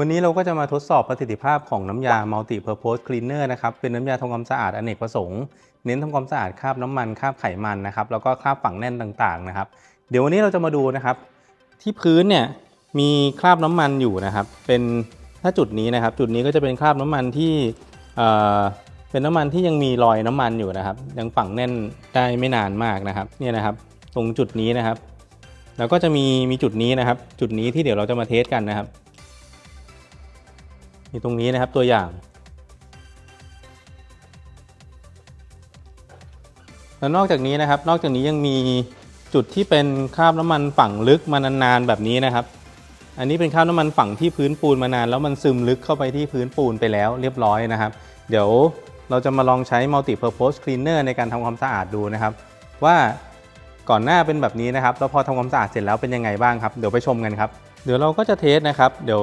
วันนี้เราก็จะมาทดสอบประสิทธิภาพของน้ำยา Multi Purpose Cleaner นะครับ เป็นน้ำยาทำความสะอาดอเนกประสงค์ เน้นทำความสะอาดคราบน้ำมันคราบไขมันนะครับ แล้วก็คราบฝังแน่นต่างๆนะครับ เดี๋ยววันนี้เราจะมาดูนะครับ ที่พื้นเนี่ยมีคราบน้ำมันอยู่นะครับ เป็นถ้าจุดนี้นะครับ จุดนี้ก็จะเป็นคราบน้ำมันที่เอ่อเป็นน้ำมันที่ยังมีรอยน้ำมันอยู่นะครับ ยังฝังแน่นได้ไม่นานมากนะครับ เนี่ยนะครับ ตรงจุดนี้นะครับ แล้วก็จะมีมีจุดนี้นะครับ จุดนี้ที่เดี๋ยวเราจะมาเทสกันนะครับ มีตรงนี้นะครับตัวอย่าง แล้วนอกจากนี้นะครับ นอกจากนี้ยังมีจุดที่เป็นคราบน้ำมันฝังลึกมานานๆแบบนี้นะครับ อันนี้เป็นคราบน้ำมันฝังที่พื้นปูนมานาน แล้วมันซึมลึกเข้าไปที่พื้นปูนไปแล้วเรียบร้อยนะครับ เดี๋ยวเราจะมาลองใช้ multi purpose cleaner ในการทำความสะอาดดูนะครับ ว่าก่อนหน้าเป็นแบบนี้นะครับ แล้วพอทำความสะอาดเสร็จแล้วเป็นยังไงบ้างครับ เดี๋ยวไปชมกันครับ เดี๋ยวเราก็จะเทสนะครับ เดี๋ยว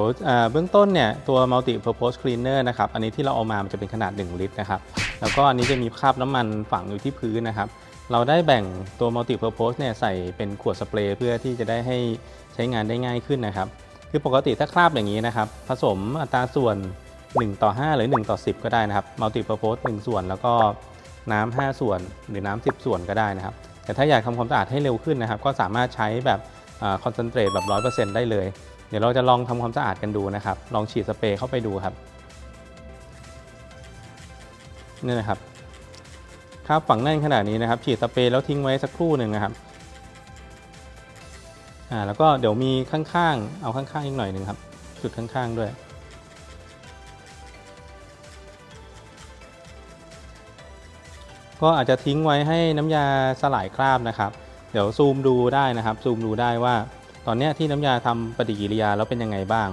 เบื้องต้นเนี่ยตัว multi purpose cleaner นะครับ อันนี้ที่เราเอามามันจะเป็นขนาด 1 ลิตรนะครับ แล้วก็อันนี้จะมีคราบน้ำมันฝังอยู่ที่พื้นนะครับ เราได้แบ่งตัว multi purpose เนี่ยใส่เป็นขวดสเปรย์เพื่อที่จะได้ให้ใช้งานได้ง่ายขึ้นนะครับ คือปกติถ้าคราบอย่างนี้นะครับ ผสมอัตราส่วน 1 ต่อ 5 หรือ 1 ต่อ 10 ก็ได้นะครับ multi purpose 1ส่วน แล้วก็น้ำ5ส่วน หรือน้ำ10 ส่วนก็ได้นะครับ แต่ถ้าอยากทำความสะอาดให้เร็วขึ้นนะครับ ก็สามารถใช้แบบ คอนเซนเทรตแบบ 100%ได้เลย เดี๋ยวเราจะลองทำความสะอาดกันดูนะครับ ลองฉีดสเปรย์เข้าไปดูครับนี่นะครับคราฝังแน่นขนาดนี้นะครับ ฉีดสเปรย์แล้วทิ้งไว้สักครู่หนึ่งนะครับอ่าแล้วก็เดี๋ยวมีข้างๆ เอาข้างๆอีกหน่อยหนึ่งครับ จุดข้างๆด้วย ก็อาจจะทิ้งไว้ให้น้ำยาสลายคราบนะครับ ดี๋ยวซูมดูได้นะครับซูมดูได้ว่า ตอนนี้ที่น้ำยาทำปฏิกิริยาแล้วเป็นยังไงบ้าง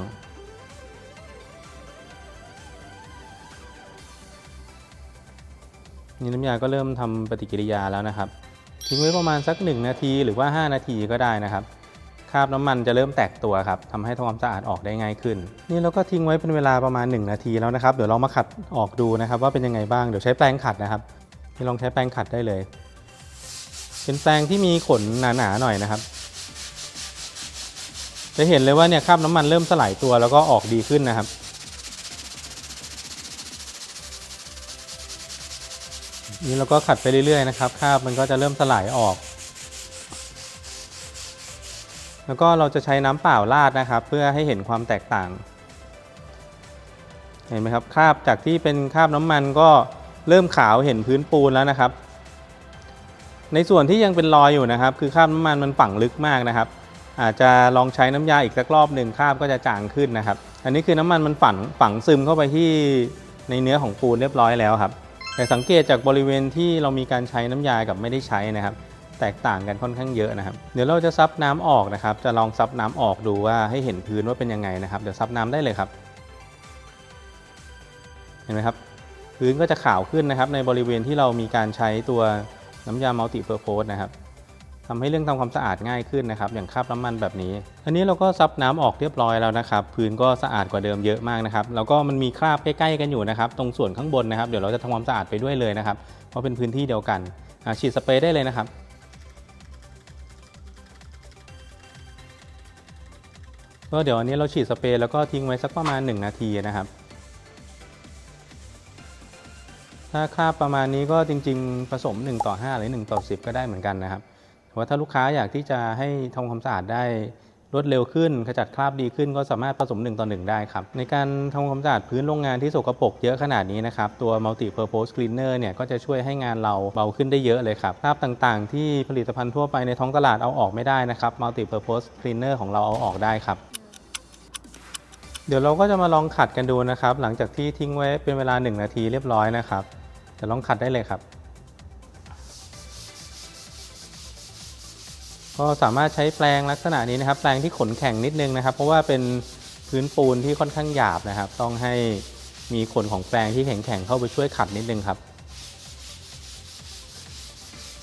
นี่น้ำยาก็เริ่มทำปฏิกิริยาแล้วนะครับทิ้งไว้ประมาณสัก 1 นาทีหรือว่า 5 นาทีก็ได้นะครับคราบน้ำมันจะเริ่มแตกตัวครับทำให้ทำความสะอาดออกได้ง่ายขึ้น นี่เราก็ทิ้งไว้เป็นเวลาประมาณ 1 นาทีแล้วนะครับ เดี๋ยวเรามาขัดออกดูนะครับ ว่าเป็นยังไงบ้างเดี๋ยวใช้แปรงขัดนะครับนี่ลองใช้แปรงขัดได้เลย เป็นแปรงที่มีขนหนาๆหน่อยนะครับ จะเห็นเลยว่าเนี่ยคราบน้ำมันเริ่มสลายตัวแล้วก็ออกดีขึ้นนะครับ นี่เราก็ขัดไปเรื่อยๆนะครับคราบมันก็จะเริ่มสลายออก แล้วก็เราจะใช้น้ำเปล่าราดนะครับ เพื่อให้เห็นความแตกต่าง เห็นไหมครับคราบจากที่เป็นคราบน้ำมันก็เริ่มขาวเห็นพื้นปูนแล้วนะครับ ในส่วนที่ยังเป็นรอยอยู่นะครับ คือคราบน้ำมันมันฝังลึกมากนะครับ อาจจะลองใช้น้ำยาอีกสักรอบหนึ่งคราบก็จะจางขึ้นนะครับ อันนี้คือน้ำมันมันฝังฝังซึมเข้าไปที่ในเนื้อของปูนเรียบร้อยแล้วครับ แต่สังเกตจากบริเวณที่เรามีการใช้น้ำยากับไม่ได้ใช้นะครับ แตกต่างกันค่อนข้างเยอะนะครับ เดี๋ยวเราจะซับน้ำออกนะครับ จะลองซับน้ำออกดูว่าให้เห็นพื้นว่าเป็นยังไงนะครับ เดี๋ยวซับน้ำได้เลยครับ เห็นไหมครับ พื้นก็จะขาวขึ้นนะครับ ในบริเวณที่เรามีการใช้ตัว น้ำยา multi purpose นะครับทำให้เรื่องทำความสะอาดง่ายขึ้นนะครับ อย่างคราบน้ำมันแบบนี้ อันนี้เราก็ซับน้ำออกเรียบร้อยแล้วนะครับ พื้นก็สะอาดกว่าเดิมเยอะมากนะครับ แล้วก็มันมีคราบใกล้ๆกันอยู่นะครับ ตรงส่วนข้างบนนะครับ เดี๋ยวเราจะทำความสะอาดไปด้วยเลยนะครับ เพราะเป็นพื้นที่เดียวกันอะฉีดสเปรย์ได้เลยนะครับก็เดี๋ยวอันนี้เราฉีดสเปรย์แล้วก็ทิ้งไว้สักประมาณ 1 นาทีนะครับ ถ้าคราบประมาณนี้ก็จริง ๆ ผสม 1 ต่อ 5 หรือ 1 ต่อ 10 ก็ได้เหมือนกันนะครับแต่ว่าถ้าลูกค้าอยากที่จะให้ทำความสะอาดได้รวดเร็วขึ้นขจัดคราบดีขึ้นก็สามารถผสม 1 ต่อ 1 ได้ครับ ในการทำความสะอาดพื้นโรงงานที่สกปรกเยอะขนาดนี้นะครับ ตัว multi purpose cleaner เนี่ยก็จะช่วยให้งานเราเบาขึ้นได้เยอะเลยครับคราบต่างๆ ที่ผลิตภัณฑ์ทั่วไปในท้องตลาดเอาออกไม่ได้นะครับ multi purpose cleaner ของเราเอาออกได้ครับ เดี๋ยวเราก็จะมาลองขัดกันดูนะครับ หลังจากที่ทิ้งไว้เป็นเวลา 1 นาทีเรียบร้อยนะครับ จะลองขัดได้เลยครับ ก็สามารถใช้แปรงลักษณะนี้นะครับ แปรงที่ขนแข็งนิดนึงนะครับ เพราะว่าเป็นพื้นปูนที่ค่อนข้างหยาบนะครับ ต้องให้มีขนของแปรงที่แข็งๆเข้าไปช่วยขัดนิดนึงครับ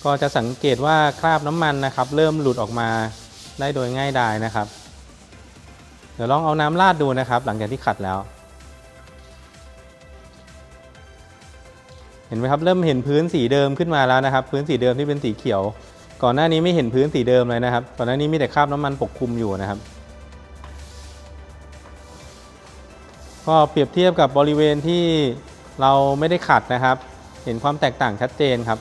ก็จะสังเกตว่าคราบน้ำมันนะครับ เริ่มหลุดออกมาได้โดยง่ายดายนะครับ เดี๋ยวลองเอาน้ำราดดูนะครับ หลังจากที่ขัดแล้ว เห็นไหมครับเริ่มเห็นพื้นสีเดิมขึ้นมาแล้วนะครับ พื้นสีเดิมที่เป็นสีเขียว ก่อนหน้านี้ไม่เห็นพื้นสีเดิมเลยนะครับก่อนหน้านี้มีแต่คราบน้ำมันปกคลุมอยู่นะครับ ก็เปรียบเทียบกับบริเวณที่เราไม่ได้ขัดนะครับ เห็นความแตกต่างชัดเจนครับ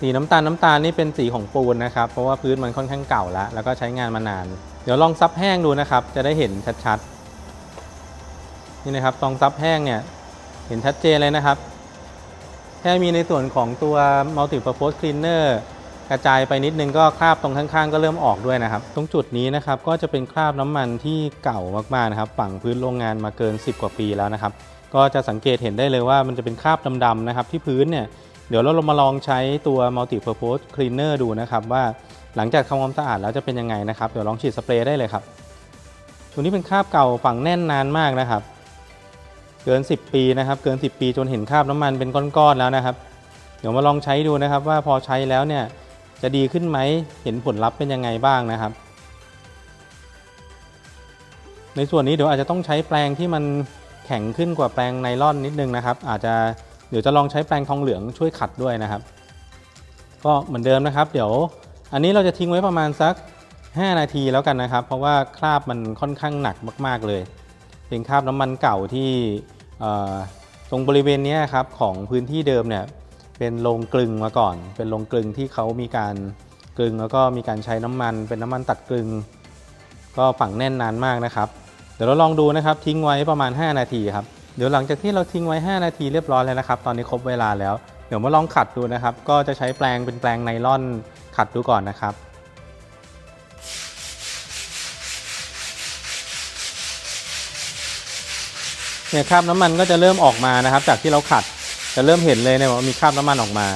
สีน้ำตาลน้ำตาลนี่เป็นสีของปูนนะครับ เพราะว่าพื้นมันค่อนข้างเก่าแล้ว แล้วก็ใช้งานมานาน เดี๋ยวลองซับแห้งดูนะครับ จะได้เห็นชัดๆนี่นะครับลองซับแห้งเนี่ย ห็นชัดเจนเลยนะครับ แค่มีในส่วนของตัว multi purpose cleaner กระจายไปนิดนึงก็คราบตรงข้างๆ ก็เริ่มออกด้วยนะครับ ตรงจุดนี้นะครับก็จะเป็นคราบน้ำมันที่เก่ามากๆนะครับฝังพื้นโรงงานมาเกิน 10 กว่าปีแล้วนะครับ ก็จะสังเกตเห็นได้เลยว่ามันจะเป็นคราบดำๆนะครับที่พื้นเนี่ยเดี๋ยวเราลงมาลองใช้ตัว multi purpose cleaner ดูนะครับว่าหลังจากทำความสะอาดแล้วจะเป็นยังไงนะครับ เดี๋ยวลองฉีดสเปรย์ได้เลยครับตัวนี้เป็นคราบเก่าฝังแน่นนานมากนะครับ เกิน 10 ปีนะครับ เกิน 10 ปีจนเห็นคราบน้ำมันเป็นก้อนๆแล้วนะครับ เดี๋ยวมาลองใช้ดูนะครับ ว่าพอใช้แล้วเนี่ยจะดีขึ้นไหมเห็นผลลัพธ์เป็นยังไงบ้างนะครับ ในส่วนนี้เดี๋ยวอาจจะต้องใช้แปรงที่มันแข็งขึ้นกว่าแปรงไนล่อนนิดนึงนะครับ อาจจะเดี๋ยวจะลองใช้แปรงทองเหลืองช่วยขัดด้วยนะครับ ก็เหมือนเดิมนะครับ เดี๋ยวอันนี้เราจะทิ้งไว้ประมาณสัก 5 นาทีแล้วกันนะครับ เพราะว่าคราบมันค่อนข้างหนักมาก ๆเลย เป็นคราบน้ำมันเก่าที่ ตรงบริเวณนี้ครับของพื้นที่เดิมเนี่ยเป็นโรงกลึงมาก่อน เป็นโรงกลึงที่เขามีการกลึงแล้วก็มีการใช้น้ำมัน เป็นน้ำมันตัดกลึง ก็ฝังแน่นนานมากนะครับ เดี๋ยวเราลองดูนะครับทิ้งไว้ประมาณ 5 นาทีครับเดี๋ยวหลังจากที่เราทิ้งไว้ 5 นาทีเรียบร้อยแล้วนะครับ ตอนนี้ครบเวลาแล้ว เดี๋ยวมาลองขัดดูนะครับ ก็จะใช้แปรงเป็นแปรงไนล่อนขัดดูก่อนนะครับ เนี่ยคราบน้ำมันก็จะเริ่มออกมานะครับ จากที่เราขัดจะเริ่มเห็นเลยเนี่ยว่ามีคราบน้ำมันออกมา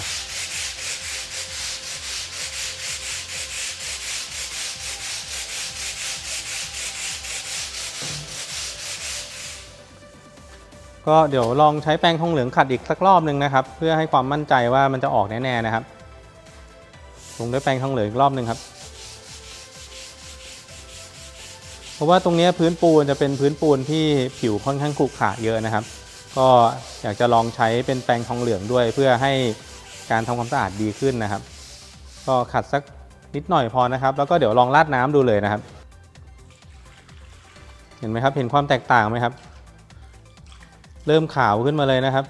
ก็เดี๋ยวลองใช้แป้งทองเหลืองขัดอีกสักรอบหนึ่งนะครับ เพื่อให้ความมั่นใจว่ามันจะออกแน่ๆนะครับลงด้วยแป้งทองเหลืองอีกรอบหนึ่งครับ เพราะว่าตรงนี้พื้นปูนจะเป็นพื้นปูนที่ผิวค่อนข้างขรุขระเยอะนะครับ ก็อยากจะลองใช้เป็นแปรงทองเหลืองด้วย เพื่อให้การทำความสะอาดดีขึ้นนะครับ ก็ขัดสักนิดหน่อยพอนะครับ แล้วก็เดี๋ยวลองราดน้ำดูเลยนะครับ เห็นไหมครับเห็นความแตกต่างไหมครับ เริ่มขาวขึ้นมาเลยนะครับ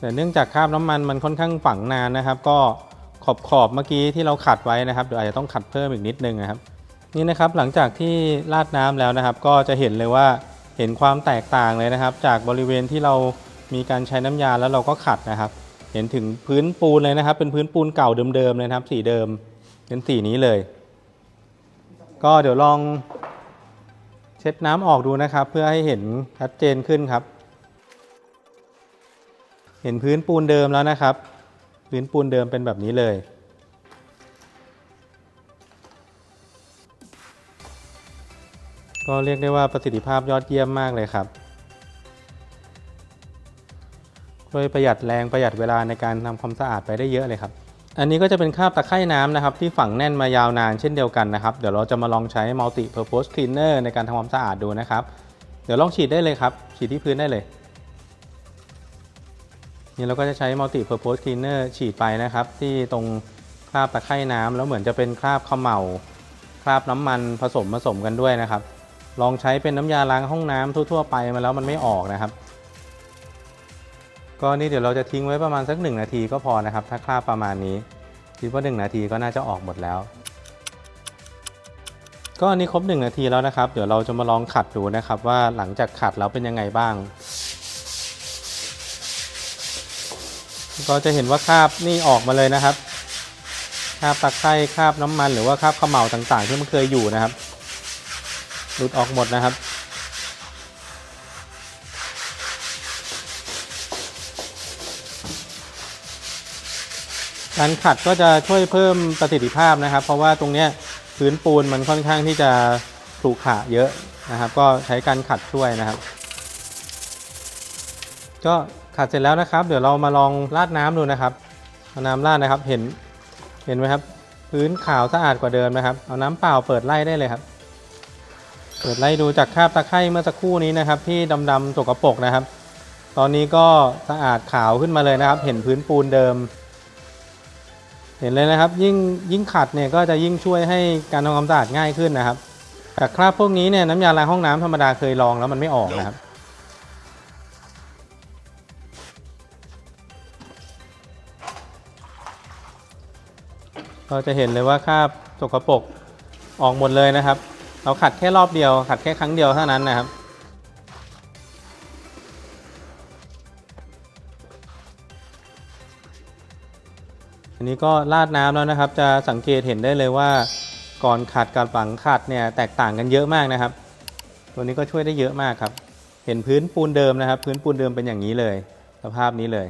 แต่เนื่องจากคราบน้ำมันมันค่อนข้างฝังนานนะครับ ก็ขอบขอบเมื่อกี้ที่เราขัดไว้นะครับเดี๋ยวอาจจะต้องขัดเพิ่มอีกนิดนึงนะครับ นี่นะครับหลังจากที่ราดน้ำแล้วนะครับ ก็จะเห็นเลยว่าเห็นความแตกต่างเลยนะครับ จากบริเวณที่เรามีการใช้น้ำยาแล้วเราก็ขัดนะครับ เห็นถึงพื้นปูนเลยนะครับ เป็นพื้นปูนเก่าเดิมๆเลยนะครับ สีเดิมเป็นสีนี้เลย ก็เดี๋ยวลองเช็ดน้ำออกดูนะครับ เพื่อให้เห็นชัดเจนขึ้นครับ เห็นพื้นปูนเดิมแล้วนะครับ พื้นปูนเดิมเป็นแบบนี้เลย ก็เรียกได้ว่าประสิทธิภาพยอดเยี่ยมมากเลยครับช่วยประหยัดแรงประหยัดเวลาในการทำความสะอาดไปได้เยอะเลยครับ อันนี้ก็จะเป็นคราบตะไคร่น้ำนะครับ ที่ฝังแน่นมายาวนานเช่นเดียวกันนะครับ เดี๋ยวเราจะมาลองใช้ multi purpose cleaner ในการทำความสะอาดดูนะครับ เดี๋ยวลองฉีดได้เลยครับ ฉีดที่พื้นได้เลย นี่เราก็จะใช้ multi purpose cleaner ฉีดไปนะครับ ที่ตรงคราบตะไคร่น้ำแล้วเหมือนจะเป็นคราบขมเหลาคราบน้ำมันผสมผสมกันด้วยนะครับ ลองใช้เป็นน้ำยาล้างห้องน้ำทั่ว ๆ ไปมาแล้วมันไม่ออกนะครับ ก็นี่เดี๋ยวเราจะทิ้งไว้ประมาณสัก 1 นาทีก็พอนะครับ ถ้าคราบประมาณนี้ คิดว่า 1 นาทีก็น่าจะออกหมดแล้ว ก็อันนี้ครบ 1 นาทีแล้วนะครับ เดี๋ยวเราจะมาลองขัดดูนะครับ ว่าหลังจากขัดแล้วเป็นยังไงบ้าง ก็จะเห็นว่าคราบนี่ออกมาเลยนะครับคราบตะไคร่คราบน้ำมันหรือว่าคราบขมเหลาต่างๆ ที่มันเคยอยู่นะครับ หลุดออกหมดนะครับ การขัดก็จะช่วยเพิ่มประสิทธิภาพนะครับ เพราะว่าตรงเนี้ยพื้นปูนมันค่อนข้างที่จะขรุขระเยอะนะครับ ก็ใช้การขัดช่วยนะครับ ก็ขัดเสร็จแล้วนะครับ เดี๋ยวเรามาลองราดน้ำดูนะครับเอาน้ำราดนะครับเห็นเห็นไหมครับ พื้นขาวสะอาดกว่าเดิมนะครับ เอาน้ำเปล่าเปิดไล่ได้เลยครับ เปิดไล่ดูจากคราบตะไคร่เมื่อสักครู่นี้นะครับ ที่ดำๆสกปรกนะครับ ตอนนี้ก็สะอาดขาวขึ้นมาเลยนะครับ เห็นพื้นปูนเดิม เห็นเลยนะครับ ยิ่งยิ่งขัดเนี่ยก็จะยิ่งช่วยให้การทำความสะอาดง่ายขึ้นนะครับแต่คราบพวกนี้เนี่ยน้ำยาล้างห้องน้ำธรรมดาเคยลองแล้วมันไม่ออกนะครับเราจะเห็นเลยว่าคราบสกปรกออกหมดเลยนะครับ เราขัดแค่รอบเดียว ขัดแค่ครั้งเดียวเท่านั้นนะครับ อันนี้ก็ราดน้ำแล้วนะครับ จะสังเกตเห็นได้เลยว่าก่อนขัดกับหลังขัดเนี่ยแตกต่างกันเยอะมากนะครับ ตัวนี้ก็ช่วยได้เยอะมากครับ เห็นพื้นปูนเดิมนะครับ พื้นปูนเดิมเป็นอย่างนี้เลย สภาพนี้เลย